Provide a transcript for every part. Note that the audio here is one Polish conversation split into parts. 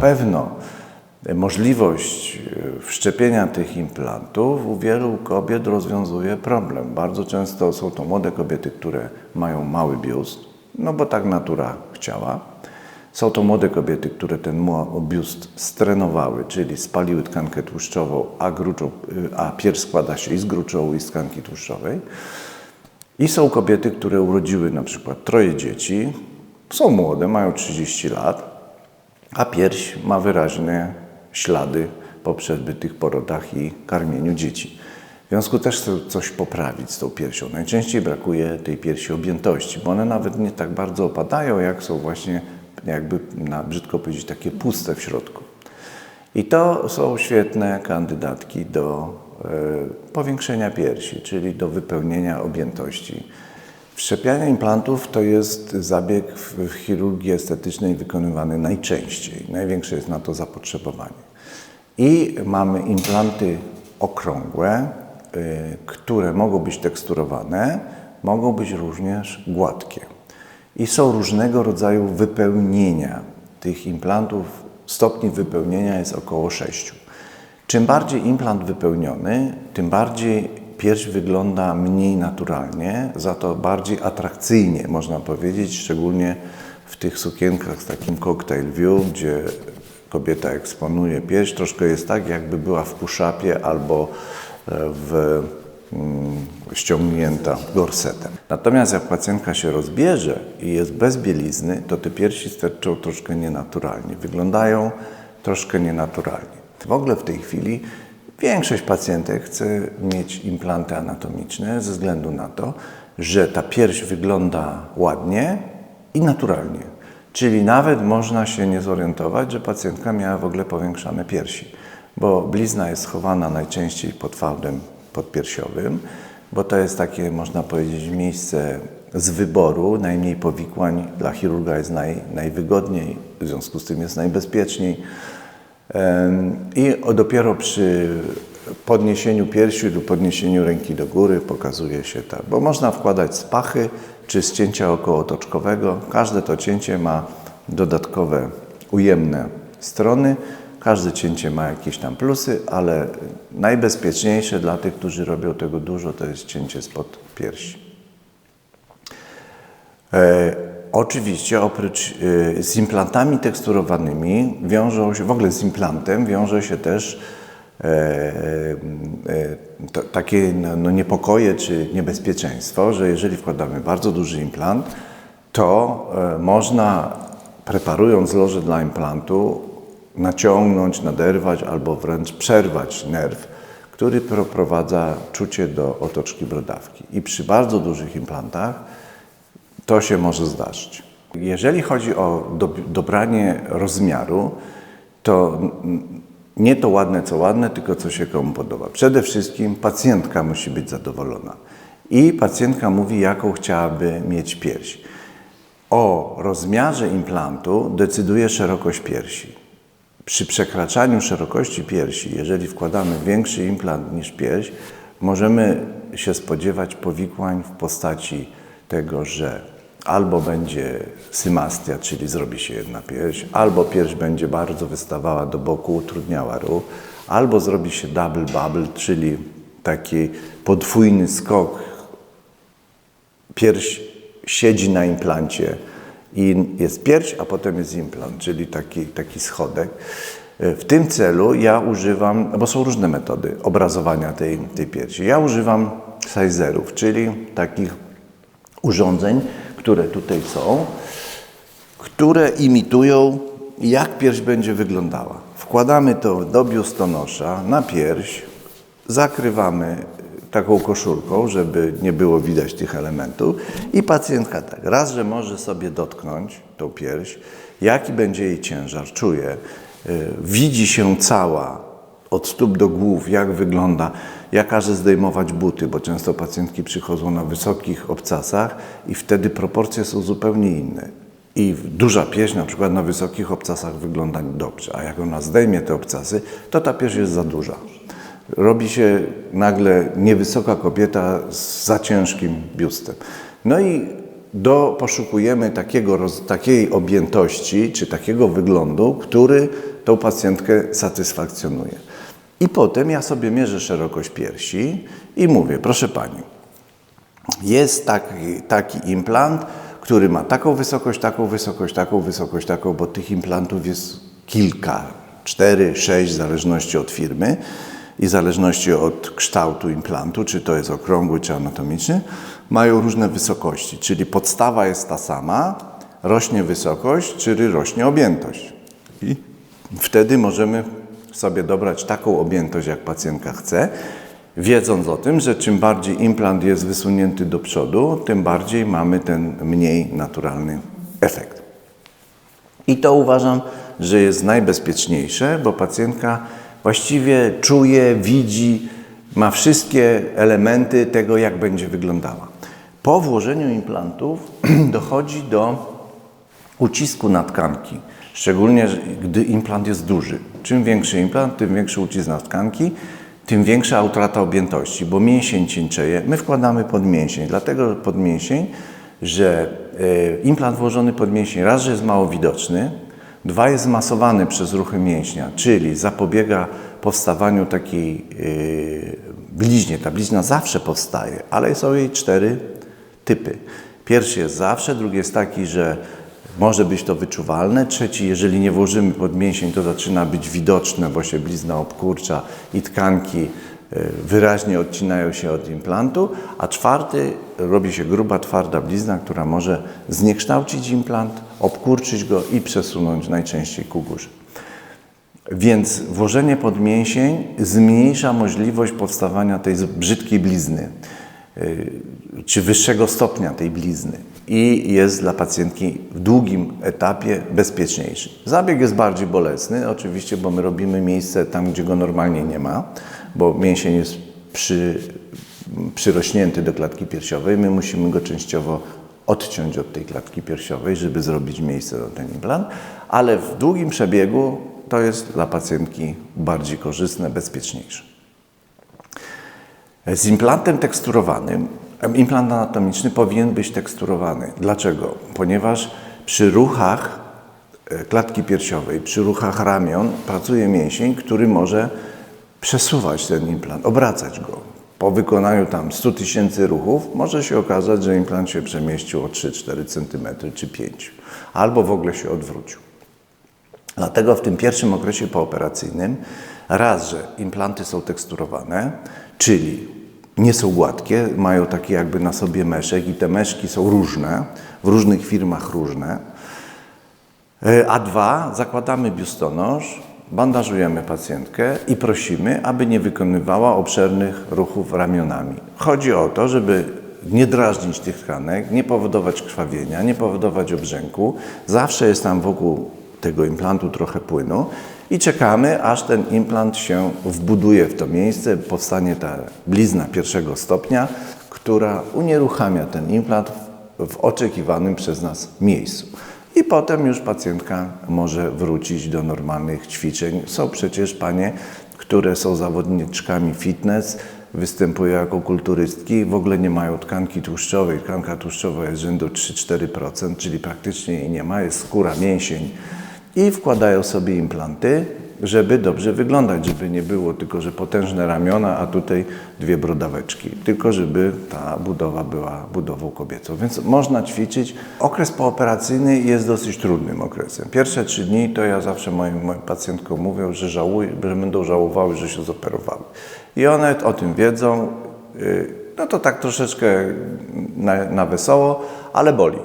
pewno możliwość e, wszczepienia tych implantów u wielu kobiet rozwiązuje problem. Bardzo często są to młode kobiety, które mają mały biust, no bo tak natura chciała. Są to młode kobiety, które ten biust strenowały, czyli spaliły tkankę tłuszczową, a, gruczoł, y, a pierś składa się i z gruczołu, i z tkanki tłuszczowej. I są kobiety, które urodziły na przykład troje dzieci, są młode, mają 30 lat, a pierś ma wyraźne ślady po przebytych porodach i karmieniu dzieci. W związku też chcę coś poprawić z tą piersią. Najczęściej brakuje tej piersi objętości, bo one nawet nie tak bardzo opadają, jak są właśnie, jakby na brzydko powiedzieć, takie puste w środku. I to są świetne kandydatki do e, powiększenia piersi, czyli do wypełnienia objętości. Wszczepianie implantów to jest zabieg w chirurgii estetycznej wykonywany najczęściej. Największe jest na to zapotrzebowanie. I mamy implanty okrągłe, y, które mogą być teksturowane, mogą być również gładkie. I są różnego rodzaju wypełnienia tych implantów. Stopni wypełnienia jest około 6. Czym bardziej implant wypełniony, tym bardziej pierś wygląda mniej naturalnie, za to bardziej atrakcyjnie, można powiedzieć, szczególnie w tych sukienkach z takim cocktail view, gdzie kobieta eksponuje pierś. Troszkę jest tak, jakby była w puszapie albo e, w mm, ściągnięta gorsetem. Natomiast jak pacjentka się rozbierze i jest bez bielizny, to te piersi sterczą troszkę nienaturalnie. Wyglądają troszkę nienaturalnie. W ogóle w tej chwili większość pacjentek chce mieć implanty anatomiczne ze względu na to, że ta pierś wygląda ładnie i naturalnie. Czyli nawet można się nie zorientować, że pacjentka miała w ogóle powiększane piersi, bo blizna jest schowana najczęściej pod fałdem podpiersiowym, bo to jest takie, można powiedzieć, miejsce z wyboru, najmniej powikłań, dla chirurga jest naj, najwygodniej, w związku z tym jest najbezpieczniej. I dopiero przy podniesieniu piersi lub podniesieniu ręki do góry pokazuje się tak, bo można wkładać z pachy czy z cięcia okołotoczkowego. Każde to cięcie ma dodatkowe ujemne strony. Każde cięcie ma jakieś tam plusy, ale najbezpieczniejsze dla tych, którzy robią tego dużo, to jest cięcie spod piersi. E, oczywiście oprócz e, z implantami teksturowanymi wiążą się, w ogóle z implantem wiąże się też e, e, to, takie no, no, niepokoje czy niebezpieczeństwo, że jeżeli wkładamy bardzo duży implant, to e, można preparując loże dla implantu naciągnąć, naderwać albo wręcz przerwać nerw, który prowadza czucie do otoczki brodawki. I przy bardzo dużych implantach to się może zdarzyć. Jeżeli chodzi o do, dobranie rozmiaru, to nie to ładne, co ładne, tylko co się komu podoba. Przede wszystkim pacjentka musi być zadowolona. I pacjentka mówi, jaką chciałaby mieć pierś. O rozmiarze implantu decyduje szerokość piersi. Przy przekraczaniu szerokości piersi, jeżeli wkładamy większy implant niż pierś, możemy się spodziewać powikłań w postaci tego, że albo będzie symastia, czyli zrobi się jedna pierś, albo pierś będzie bardzo wystawała do boku, utrudniała ruch, albo zrobi się double bubble, czyli taki podwójny skok pierś siedzi na implancie i jest pierś, a potem jest implant, czyli taki, taki schodek. W tym celu ja używam, bo są różne metody obrazowania tej, tej piersi. Ja używam sizerów, czyli takich urządzeń, które tutaj są, które imitują, jak pierś będzie wyglądała. Wkładamy to do biustonosza na pierś, zakrywamy taką koszulką, żeby nie było widać tych elementów i pacjentka tak, raz, że może sobie dotknąć tą pierś, jaki będzie jej ciężar, czuje, y, widzi się cała od stóp do głów, jak wygląda. Ja każę zdejmować buty, bo często pacjentki przychodzą na wysokich obcasach i wtedy proporcje są zupełnie inne. I duża pierś na przykład na wysokich obcasach wygląda dobrze, a jak ona zdejmie te obcasy, to ta pierś jest za duża. Robi się nagle niewysoka kobieta z za ciężkim biustem. No i do, poszukujemy takiego, takiej objętości czy takiego wyglądu, który tą pacjentkę satysfakcjonuje. I potem ja sobie mierzę szerokość piersi i mówię, proszę pani, jest taki, taki implant, który ma taką wysokość, taką wysokość, taką wysokość, taką, bo tych implantów jest kilka, cztery, sześć, w zależności od firmy i w zależności od kształtu implantu, czy to jest okrągły, czy anatomiczny, mają różne wysokości, czyli podstawa jest ta sama, rośnie wysokość, czyli rośnie objętość. I wtedy możemy sobie dobrać taką objętość, jak pacjentka chce, wiedząc o tym, że czym bardziej implant jest wysunięty do przodu, tym bardziej mamy ten mniej naturalny efekt. I to uważam, że jest najbezpieczniejsze, bo pacjentka właściwie czuje, widzi, ma wszystkie elementy tego, jak będzie wyglądała. Po włożeniu implantów dochodzi do ucisku na tkanki, szczególnie gdy implant jest duży. Czym większy implant, tym większy ucisk tkanki, tym większa utrata objętości, bo mięsień cieńczeje. My wkładamy pod mięsień, dlatego pod mięsień, że e, implant włożony pod mięsień raz, że jest mało widoczny, dwa jest zmasowany przez ruchy mięśnia, czyli zapobiega powstawaniu takiej e, bliźnie. Ta bliźna zawsze powstaje, ale są jej cztery typy. Pierwszy jest zawsze, drugi jest taki, że może być to wyczuwalne. Trzeci, jeżeli nie włożymy pod mięsień, to zaczyna być widoczne, bo się blizna obkurcza i tkanki e, wyraźnie odcinają się od implantu. A czwarty, robi się gruba, twarda blizna, która może zniekształcić implant, obkurczyć go i przesunąć najczęściej ku górze. Więc włożenie pod mięsień zmniejsza możliwość powstawania tej brzydkiej blizny, yy, czy wyższego stopnia tej blizny i jest dla pacjentki w długim etapie bezpieczniejszy. Zabieg jest bardziej bolesny, oczywiście, bo my robimy miejsce tam, gdzie go normalnie nie ma, bo mięsień jest przy, przyrośnięty do klatki piersiowej, my musimy go częściowo odciąć od tej klatki piersiowej, żeby zrobić miejsce na ten implant, ale w długim przebiegu to jest dla pacjentki bardziej korzystne, bezpieczniejsze. Z implantem teksturowanym, implant anatomiczny powinien być teksturowany. Dlaczego? Ponieważ przy ruchach e, klatki piersiowej, przy ruchach ramion pracuje mięsień, który może przesuwać ten implant, obracać go. Po wykonaniu tam 100 tysięcy ruchów może się okazać, że implant się przemieścił o 3-4 cm czy 5, albo w ogóle się odwrócił. Dlatego w tym pierwszym okresie pooperacyjnym raz, że implanty są teksturowane, czyli nie są gładkie, mają takie jakby na sobie meszek i te meszki są różne, w różnych firmach różne. E, A dwa, zakładamy biustonosz, bandażujemy pacjentkę i prosimy, aby nie wykonywała obszernych ruchów ramionami. Chodzi o to, żeby nie drażnić tych tkanek, nie powodować krwawienia, nie powodować obrzęku. Zawsze jest tam wokół tego implantu trochę płynu i czekamy, aż ten implant się wbuduje w to miejsce, powstanie ta blizna pierwszego stopnia, która unieruchamia ten implant w- oczekiwanym przez nas miejscu. I potem już pacjentka może wrócić do normalnych ćwiczeń. Są przecież panie, które są zawodniczkami fitness, występują jako kulturystki, w ogóle nie mają tkanki tłuszczowej. Tkanka tłuszczowa jest rzędu 3-4%, czyli praktycznie jej nie ma, jest skóra, mięsień. I wkładają sobie implanty, żeby dobrze wyglądać, żeby nie było tylko, że potężne ramiona, a tutaj dwie brodaweczki, tylko żeby ta budowa była budową kobiecą. Więc można ćwiczyć. Okres pooperacyjny jest dosyć trudnym okresem. Pierwsze trzy dni to ja zawsze moim, moim pacjentkom mówię, że, żałuję, że będą żałowały, że się zoperowały. I one o tym wiedzą. Yy, No to tak troszeczkę na, na wesoło, ale boli.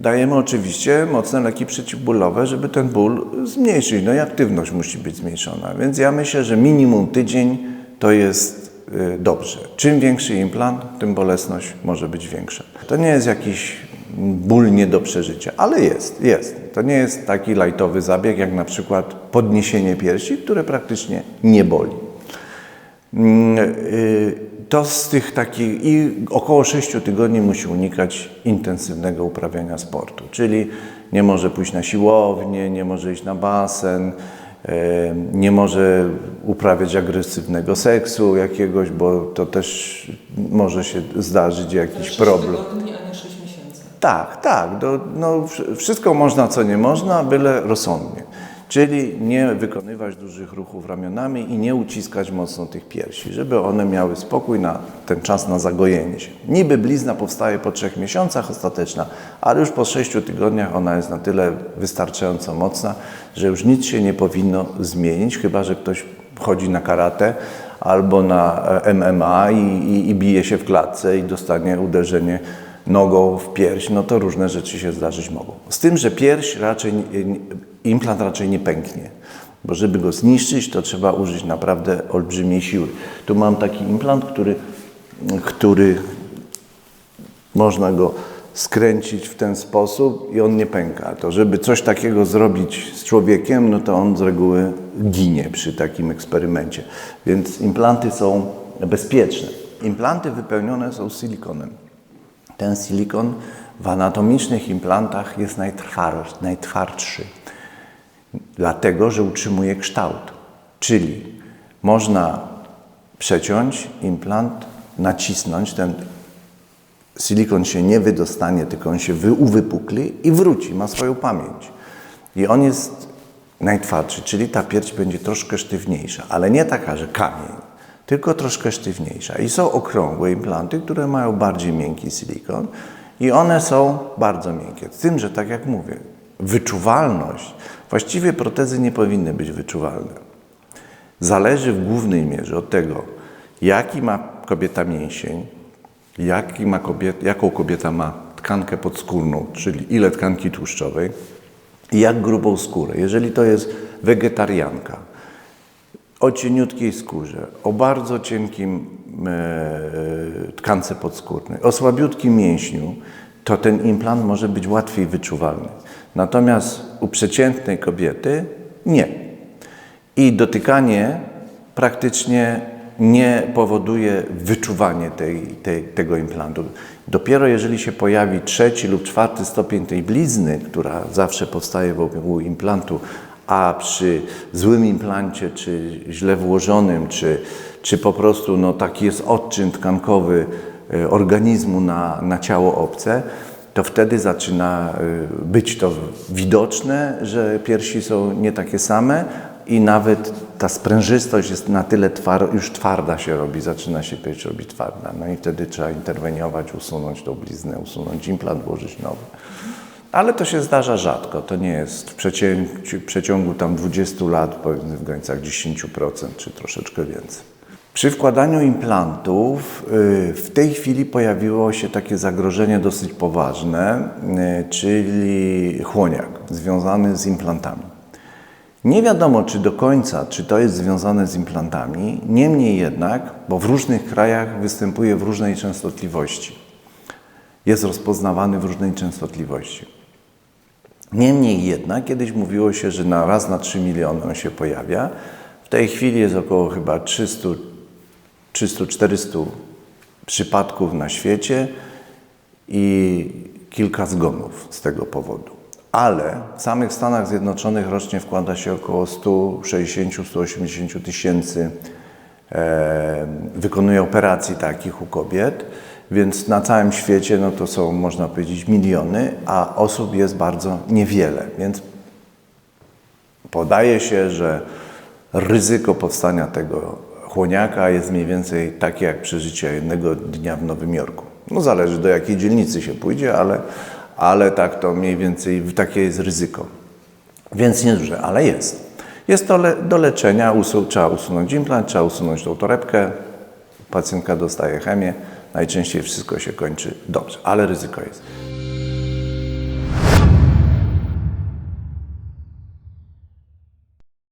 Dajemy oczywiście mocne leki przeciwbólowe, żeby ten ból zmniejszyć. No i aktywność musi być zmniejszona. Więc ja myślę, że minimum tydzień to jest y, dobrze. Czym większy implant, tym bolesność może być większa. To nie jest jakiś ból nie do przeżycia, ale jest, jest. To nie jest taki lajtowy zabieg, jak na przykład podniesienie piersi, które praktycznie nie boli. Mm, y, To z tych takich i około 6 tygodni musi unikać intensywnego uprawiania sportu, czyli nie może pójść na siłownię, nie może iść na basen, nie może uprawiać agresywnego seksu jakiegoś, bo to też może się zdarzyć jakiś Sześć problem. tygodni, a nie 6 miesięcy. Tak, tak. Do, no, wsz- wszystko można, co nie można, byle rozsądnie. Czyli nie wykonywać dużych ruchów ramionami i nie uciskać mocno tych piersi, żeby one miały spokój na ten czas na zagojenie się. Niby blizna powstaje po trzech miesiącach ostateczna, ale już po sześciu tygodniach ona jest na tyle wystarczająco mocna, że już nic się nie powinno zmienić, chyba że ktoś wchodzi na karate albo na e, MMA i, i, i bije się w klatce i dostanie uderzenie nogą w pierś, no to różne rzeczy się zdarzyć mogą. Z tym, że pierś raczej, implant raczej nie pęknie, bo żeby go zniszczyć, to trzeba użyć naprawdę olbrzymiej siły. Tu mam taki implant, który, który można go skręcić w ten sposób i on nie pęka. To żeby coś takiego zrobić z człowiekiem, no to on z reguły ginie przy takim eksperymencie. Więc implanty są bezpieczne. Implanty wypełnione są silikonem. Ten silikon w anatomicznych implantach jest najtwardszy, dlatego że utrzymuje kształt. Czyli można przeciąć implant, nacisnąć, ten silikon się nie wydostanie, tylko on się wy, uwypukli i wróci, ma swoją pamięć. I on jest najtwardszy, czyli ta pierś będzie troszkę sztywniejsza, ale nie taka, że kamień, tylko troszkę sztywniejsza. I są okrągłe implanty, które mają bardziej miękki silikon i one są bardzo miękkie. Z tym, że tak jak mówię, wyczuwalność, właściwie protezy nie powinny być wyczuwalne zależy w głównej mierze od tego, jaki ma kobieta mięsień, jaki ma kobiet, jaką kobieta ma tkankę podskórną, czyli ile tkanki tłuszczowej i jak grubą skórę. Jeżeli to jest wegetarianka, o cieniutkiej skórze, o bardzo cienkim e, tkance podskórnej, o słabiutkim mięśniu, to ten implant może być łatwiej wyczuwalny. Natomiast u przeciętnej kobiety nie. I dotykanie praktycznie nie powoduje wyczuwania tej, tej, tego implantu. Dopiero jeżeli się pojawi trzeci lub czwarty stopień tej blizny, która zawsze powstaje wokół implantu, a przy złym implancie, czy źle włożonym, czy, czy po prostu no, taki jest odczyn tkankowy e, organizmu na, na ciało obce, to wtedy zaczyna y, być to widoczne, że piersi są nie takie same i nawet ta sprężystość jest na tyle twar, już twarda się robi, zaczyna się pierś robić twarda. No i wtedy trzeba interweniować, usunąć tą bliznę, usunąć implant, włożyć nowy. Ale to się zdarza rzadko. To nie jest w przecięciu, w przeciągu tam 20 lat, powiedzmy w granicach 10% czy troszeczkę więcej. Przy wkładaniu implantów y, w tej chwili pojawiło się takie zagrożenie dosyć poważne, y, czyli chłoniak związany z implantami. Nie wiadomo, czy do końca, czy to jest związane z implantami, niemniej jednak, bo w różnych krajach występuje w różnej częstotliwości. Jest rozpoznawany w różnej częstotliwości. Niemniej jednak, kiedyś mówiło się, że na raz na 3 miliony on się pojawia. W tej chwili jest około chyba 300 300-400 przypadków na świecie i kilka zgonów z tego powodu. Ale w samych Stanach Zjednoczonych rocznie wkłada się około 160-180 tysięcy e, wykonuje operacji takich u kobiet, więc na całym świecie no to są, można powiedzieć, miliony, a osób jest bardzo niewiele. Więc Podaje się, że ryzyko powstania tego chłoniaka jest mniej więcej takie jak przeżycie jednego dnia w Nowym Jorku. No zależy do jakiej dzielnicy się pójdzie, ale, ale tak to mniej więcej takie jest ryzyko. Więc nieduże, ale jest. Jest to le, do leczenia, usu, trzeba usunąć implant, trzeba usunąć tą torebkę, pacjentka dostaje chemię, najczęściej wszystko się kończy dobrze, ale ryzyko jest.